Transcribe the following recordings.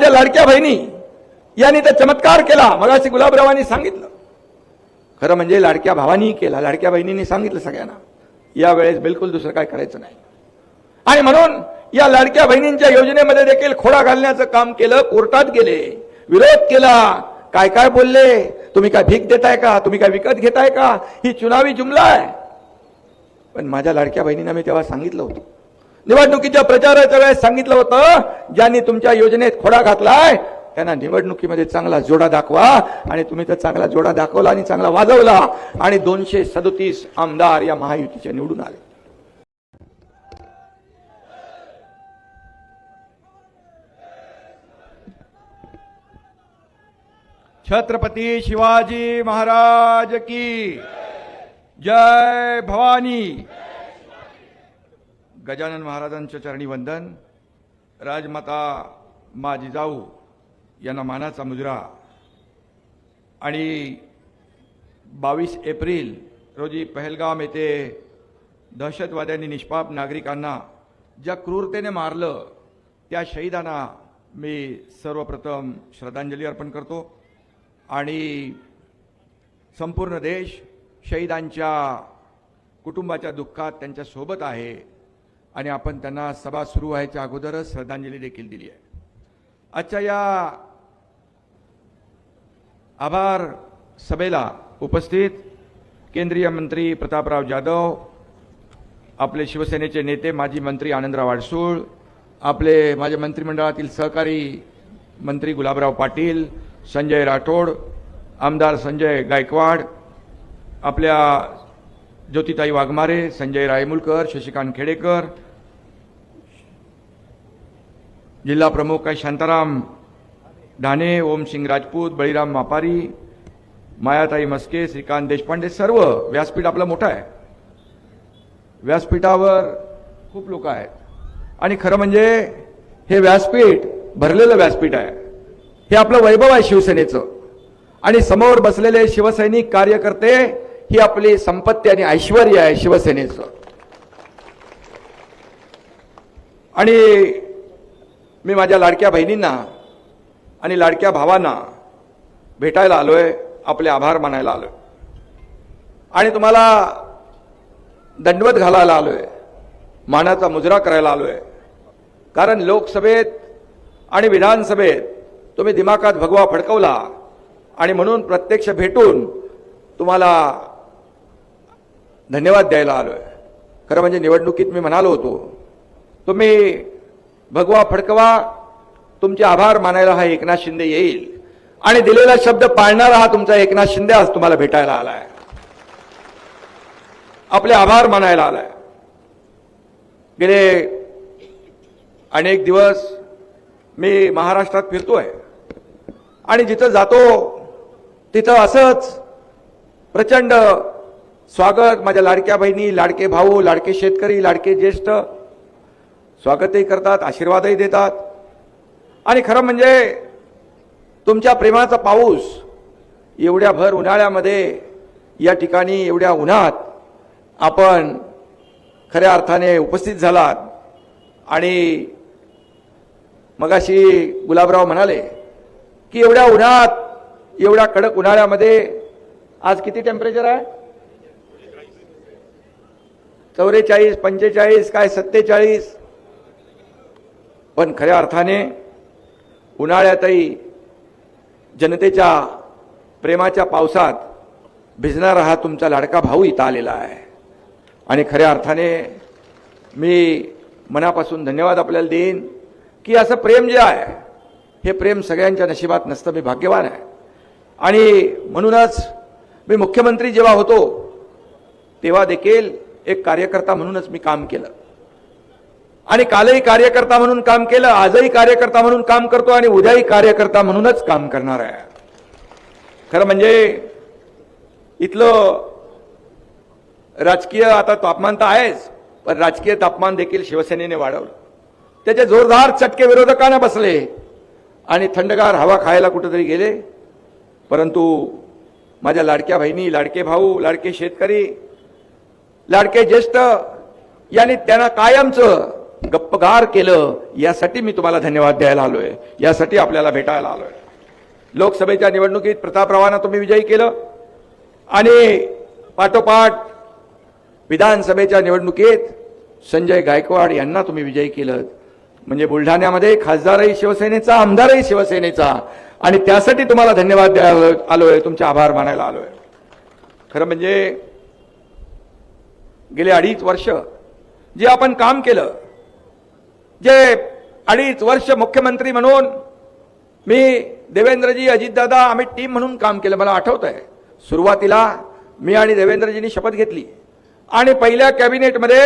माझ्या लाडक्या बहिणी यांनी तर चमत्कार केला. मगाशी गुलाबरावांनी सांगितलं. खरं म्हणजे लाडक्या भावानीही केला. लाडक्या बहिणींनी सांगितलं सगळ्यांना. यावेळेस बिलकुल दुसरं काय करायचं नाही. आणि म्हणून या लाडक्या बहिणींच्या योजनेमध्ये देखील खोडा घालण्याचं काम केलं कोर्टात गेले विरोध केला. काय काय बोलले? तुम्ही काय भीक देताय का? तुम्ही काय विकत घेताय का? ही चुनावी जुमला आहे. पण माझ्या लाडक्या बहिणींना मी तेव्हा सांगितलं होतं. निवडणुकीच्या प्रचाराच्या वेळेस सांगितलं होतं ज्यांनी तुमच्या योजनेत खोडा घातलाय त्यांना निवडणुकीमध्ये चांगला जोडा दाखवा आणि तुम्ही तर चांगला जोडा दाखवला आणि चांगला वाजवला आणि दोनशे सदोतीस आमदार या महायुतीचे निवडून आले. छत्रपती शिवाजी महाराज की जय भवानी. गजानन महाराजांचं चरणी वंदन. राजमाता मा जिजाऊ यांना मानाचा मुजरा. आणि बावीस एप्रिल रोजी पहलगाम येथे दहशतवाद्यांनी निष्पाप नागरिकांना ज्या क्रूरतेने मारलं त्या शहीदांना मी सर्वप्रथम श्रद्धांजली अर्पण करतो. आणि संपूर्ण देश शहीदांच्या कुटुंबाच्या दुःखात त्यांच्यासोबत आहे. आणि आपण त्यांना सभा सुरू व्हायच्या अगोदरच श्रद्धांजली देखील दिली आहे. आजच्या या आभार सभेला उपस्थित केंद्रीय मंत्री प्रतापराव जाधव आपले शिवसेनेचे नेते माजी मंत्री आनंदराव आडसूळ आपले माझ्या मंत्रिमंडळातील सहकारी मंत्री गुलाबराव पाटील संजय राठोड आमदार संजय गायकवाड आपल्या ज्योतिताई वाघमारे संजय रायमुलकर शशिकांत खेडेकर जिल्हा प्रमुख काय शांताराम ढाणे ओमसिंग राजपूत बळीराम मापारी मायाताई मस्के श्रीकांत देशपांडे सर्व व्यासपीठ आपलं मोठं आहे. व्यासपीठावर खूप लोक आहेत. आणि खरं म्हणजे हे व्यासपीठ भरलेलं व्यासपीठ आहे. हे आपलं वैभव आहे शिवसेनेचं. आणि समोर बसलेले शिवसैनिक कार्यकर्ते ही आपली संपत्ती आणि ऐश्वर आहे शिवसेनेचं. आणि मी माझ्या लाडक्या बहिणींना आणि लाडक्या भावांना भेटायला आलोय आपले आभार मानायला आलोय. आणि तुम्हाला दंडवत घालायला आलोय मानाचा मुजरा करायला आलोय. कारण लोकसभेत आणि विधानसभेत तुम्ही दिमाकात भगवा फडकवला आणि म्हणून प्रत्यक्ष भेटून तुम्हाला धन्यवाद द्यायला आलो आहे खरं म्हणजे निवडणुकीत मी म्हणालो होतो तुम्ही भगवा फडकवा तुमचे आभार मानायला हा एकनाथ शिंदे येईल. आणि दिलेला शब्द पाळणारा हा तुमचा एकनाथ शिंदे आज तुम्हाला भेटायला आला आहे आपले आभार मानायला आलाय. गेले अनेक दिवस मी महाराष्ट्रात फिरतोय. आणि जिथं जातो तिथं असंच प्रचंड स्वागत माझ्या लाडक्या बहिणी लाडके भाऊ लाडके शेतकरी लाडके ज्येष्ठ. स्वागतही करतात आशीर्वादही देतात. आणि खरं म्हणजे तुमच्या प्रेमाचा पाऊस एवढ्या भर उन्हाळ्यामध्ये या ठिकाणी एवढ्या उन्हात आपण खऱ्या अर्थाने उपस्थित झालात. आणि मगाशी गुलाबराव म्हणाले की एवढ्या उन्हात एवढ्या कडक उन्हाळ्यामध्ये आज किती टेम्परेचर आहे? चौवेचाळीस पंचेचाळीस काय सत्तेचाळीस? पण खऱ्या अर्थाने उन्हाळ्यातही जनतेच्या प्रेमाच्या पावसात भिजणारा हा तुमचा लाडका भाऊ इथं आलेला आहे. आणि खऱ्या अर्थाने मी मनापासून धन्यवाद आपल्याला देईन की असं प्रेम जे आहे हे प्रेम सगळ्यांच्या नशिबात नसतं मी भाग्यवान आहे. आणि म्हणूनच मी मुख्यमंत्री जेव्हा होतो तेव्हा देखील एक कार्यकर्ता म्हणूनच मी काम केलं. आणि कालही कार्यकर्ता म्हणून काम केलं आजही कार्यकर्ता म्हणून काम करतो आणि उद्याही कार्यकर्ता म्हणूनच काम करणार आहे. खरं म्हणजे इथलं राजकीय आता तापमान तर आहेच पण राजकीय तापमान देखील शिवसेनेने वाढवलं. त्याचे जोरदार चटके विरोधकांना बसले आणि थंडगार हवा खायला कुठेतरी गेले. परंतु माझ्या लाडक्या बहिणी लाडके भाऊ लाडके शेतकरी लाडके ज्येष्ठ यांनी त्यांना कायमचं गप्पगार केलं यासाठी मी तुम्हाला धन्यवाद द्यायला आलोय. यासाठी आपल्याला भेटायला आलोय. लोकसभेच्या निवडणुकीत प्रतापरावांना तुम्ही विजयी केलं. आणि पाठोपाठ विधानसभेच्या निवडणुकीत संजय गायकवाड यांना तुम्ही विजयी केलं. म्हणजे बुलढाण्यामध्ये खासदारही शिवसेनेचा आमदारही शिवसेनेचा. आणि त्यासाठी तुम्हाला धन्यवाद द्यायला आलोय तुमचे आभार मानायला आलोय. खरं म्हणजे गेले अडीच वर्ष जे आपण काम केलं जे अडीच वर्ष मुख्यमंत्री म्हणून मी देवेंद्रजी अजितदादा आम्ही टीम म्हणून काम केलं. मला आठवत आहे. सुरुवातीला मी आणि देवेंद्रजींनी शपथ घेतली. आणि पहिल्या कॅबिनेटमध्ये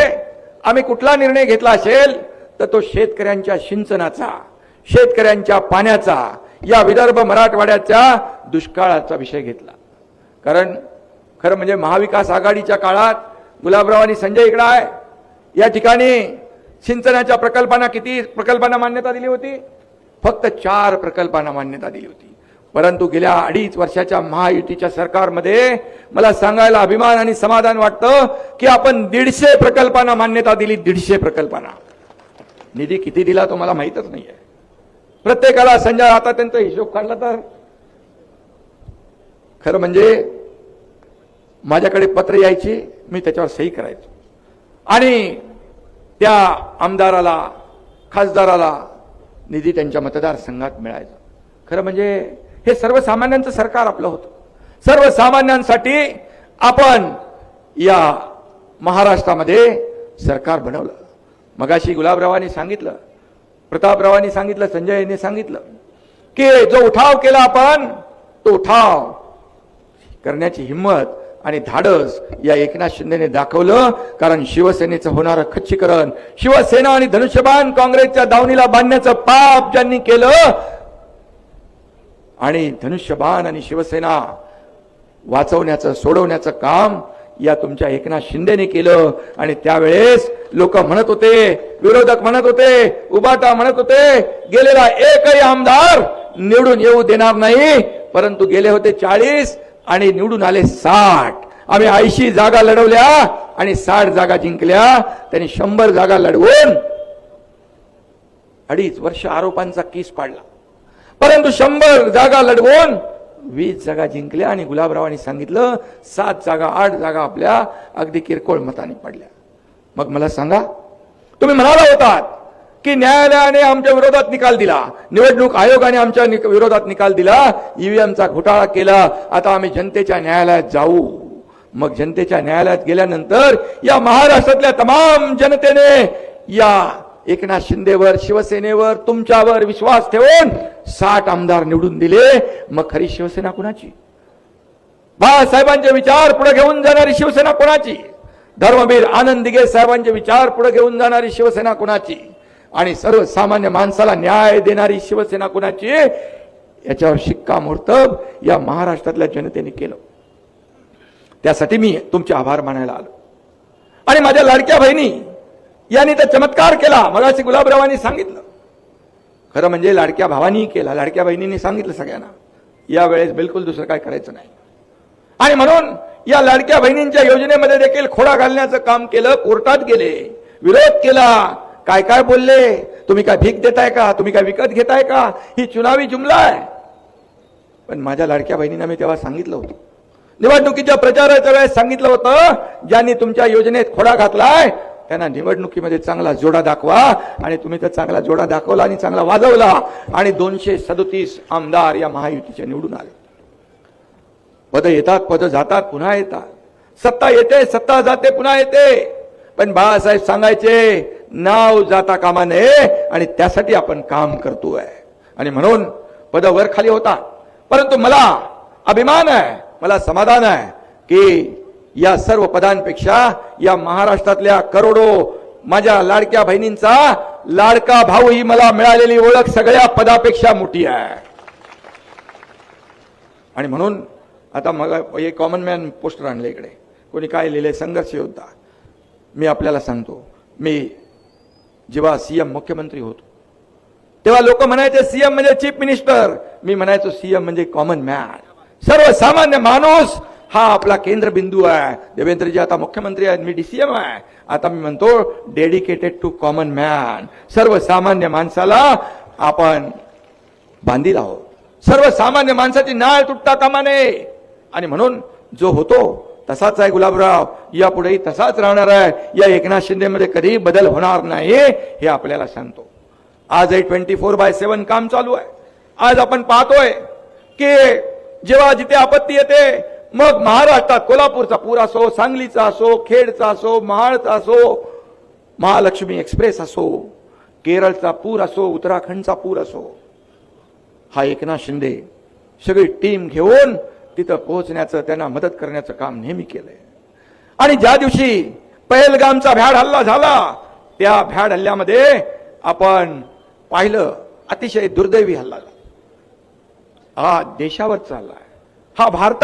आम्ही कुठला निर्णय घेतला असेल तर तो शेतकऱ्यांच्या सिंचनाचा शेतकऱ्यांच्या पाण्याचा या विदर्भ मराठवाड्याच्या दुष्काळाचा विषय घेतला. कारण खरं म्हणजे महाविकास आघाडीच्या काळात गुलाबराव आणि संजय इकडा आहे. या ठिकाणी सिंचनाच्या प्रकल्पांना किती प्रकल्पांना मान्यता दिली होती? फक्त चार प्रकल्पांना मान्यता दिली होती. परंतु गेल्या अडीच वर्षाच्या महायुतीच्या सरकारमध्ये मला सांगायला अभिमान आणि समाधान वाटतं की आपण दीडशे प्रकल्पांना मान्यता दिली दीडशे प्रकल्पांना. निधी किती दिला तो मला माहीतच नाही आहे प्रत्येकाला संजय आता त्यांचा हिशोब काढला तर. खरं म्हणजे माझ्याकडे पत्र यायची मी त्याच्यावर सही करायचो. आणि त्या आमदाराला खासदाराला निधी त्यांच्या मतदारसंघात मिळायचा. खरं म्हणजे हे सर्वसामान्यांचं सरकार आपलं होतं. सर्वसामान्यांसाठी आपण या महाराष्ट्रामध्ये सरकार बनवलं. मगाशी गुलाबरावांनी सांगितलं प्रतापरावांनी सांगितलं संजय यांनी सांगितलं की जो उठाव केला आपण तो उठाव करण्याची हिंमत आणि धाडस या एकनाथ शिंदेने दाखवलं कारण शिवसेनेचं होणारं खच्चीकरण शिवसेना आणि धनुष्यबाण काँग्रेसच्या दावणीला बांधण्याचं पाप ज्यांनी केलं आणि धनुष्यबाण आणि शिवसेना वाचवण्याचं सोडवण्याचं काम या तुमच्या एकनाथ शिंदेने केलं. आणि त्यावेळेस लोक म्हणत होते विरोधक म्हणत होते उबाटा म्हणत होते गेलेला एकही आमदार निवडून येऊ देणार नाही परंतु गेले होते चाळीस आणि निवडून आले साठ. आम्ही ऐंशी जागा लढवल्या आणि साठ जागा जिंकल्या. त्यांनी शंभर जागा लढवून अडीच वर्ष आरोपांचा किस पाडला. परंतु शंभर जागा लढवून वीस जागा जिंकल्या आणि गुलाबरावांनी सांगितलं सात जागा आठ जागा आपल्या अगदी किरकोळ मताने पडल्या. मग मला सांगा तुम्ही म्हणाला होतात की न्यायालयाने आमच्या विरोधात निकाल दिला. निवडणूक आयोगाने आमच्या निक- विरोधात निकाल दिला. ईव्हीएमचा घोटाळा केला. आता आम्ही जनतेच्या न्यायालयात जाऊ. मग जनतेच्या न्यायालयात गेल्यानंतर या महाराष्ट्रातल्या तमाम जनतेने या एकनाथ शिंदेवर शिवसेनेवर तुमच्यावर विश्वास ठेवून साठ आमदार निवडून दिले. मग खरी शिवसेना कुणाची? बाळासाहेबांचे विचार पुढे घेऊन जाणारी शिवसेना कोणाची? धर्मवीर आनंद दिगे साहेबांचे विचार पुढे घेऊन जाणारी शिवसेना कोणाची? आणि सर्वसामान्य माणसाला न्याय देणारी शिवसेना कुणाची? याच्यावर शिक्कामोर्तब या महाराष्ट्रातल्या जनतेने केलं. त्यासाठी मी तुमचे आभार मानायला आलो. आणि माझ्या लाडक्या बहिणी यांनी तर चमत्कार केला. मगाशी गुलाबरावांनी सांगितलं. खरं म्हणजे लाडक्या भावानी केला. लाडक्या बहिणींनी सांगितलं सगळ्यांना. यावेळेस बिलकुल दुसरं काय करायचं नाही. आणि म्हणून या लाडक्या बहिणींच्या योजनेमध्ये देखील खोडा घालण्याचं काम केलं कोर्टात गेले विरोध केला. काय काय बोलले? तुम्ही काय भीक देताय का? तुम्ही काय विकत घेताय का? ही चुनावी जुमला आहे. पण माझ्या लाडक्या बहिणींना मी तेव्हा सांगितलं होतं. निवडणुकीच्या प्रचाराच्या वेळेस सांगितलं होतं ज्यांनी तुमच्या योजनेत खोडा घातलाय त्यांना निवडणुकीमध्ये चांगला जोडा दाखवा आणि तुम्ही तर चांगला जोडा दाखवला आणि चांगला वाजवला आणि दोनशे सदोतीस आमदार या महायुतीचे निवडून आले. पद येतात पद जातात पुन्हा येतात. सत्ता येते सत्ता जाते पुन्हा येते. पण बाळासाहेब सांगायचे नाव जाता कामा नये आणि त्यासाठी आपण काम करतोय. आणि म्हणून पद वर खाली होता. परंतु मला अभिमान आहे मला समाधान आहे की या सर्व पदांपेक्षा या महाराष्ट्रातल्या करोडो माझ्या लाडक्या बहिणींचा लाडका भाऊ ही मला मिळालेली ओळख सगळ्या पदापेक्षा मोठी आहे. आणि म्हणून आता मग हे कॉमन मॅन पोस्टर आणलं इकडे. कोणी काय लिहिले? संघर्ष योद्धा मी आपल्याला सांगतो. मी जेव्हा सीएम मुख्यमंत्री होतो तेव्हा लोक म्हणायचे सीएम म्हणजे चीफ मिनिस्टर. मी म्हणायचो सीएम म्हणजे कॉमन मॅन सर्वसामान्य माणूस हा आपला केंद्रबिंदू आहे. देवेंद्रजी आता मुख्यमंत्री आहेत मी डीसीएम आहे. आता मी म्हणतो डेडिकेटेड टू कॉमन मॅन सर्वसामान्य माणसाला आपण बांधील आहोत. सर्वसामान्य माणसाची नाळ तुटता कामा नये. आणि म्हणून जो होतो तसाच आहे गुलाबराव. यापुढेही तसाच राहणार आहे. या एकनाथ शिंदेमध्ये कधीही बदल होणार नाही हे आपल्याला सांगतो. आजही ट्वेंटी फोर बाय सेवन काम चालू आहे. आज आपण पाहतोय की जेव्हा जिथे आपत्ती येते मग महाराष्ट्रात कोल्हापूरचा पूर असो सांगलीचा असो खेडचा असो महाडचा असो महालक्ष्मी एक्सप्रेस असो केरळचा पूर असो उत्तराखंडचा पूर असो हा एकनाथ शिंदे सगळी टीम घेऊन तिथं पोहोचण्याचं त्यांना मदत करण्याचं काम नेहमी केलंय आणि ज्या दिवशी पहलगामचा भ्याड हल्ला झाला त्या भ्याड हल्ल्यामध्ये आपण पाहिलं अतिशय दुर्दैवी हल्ला झाला. हा देशावर चाललाय हा भारता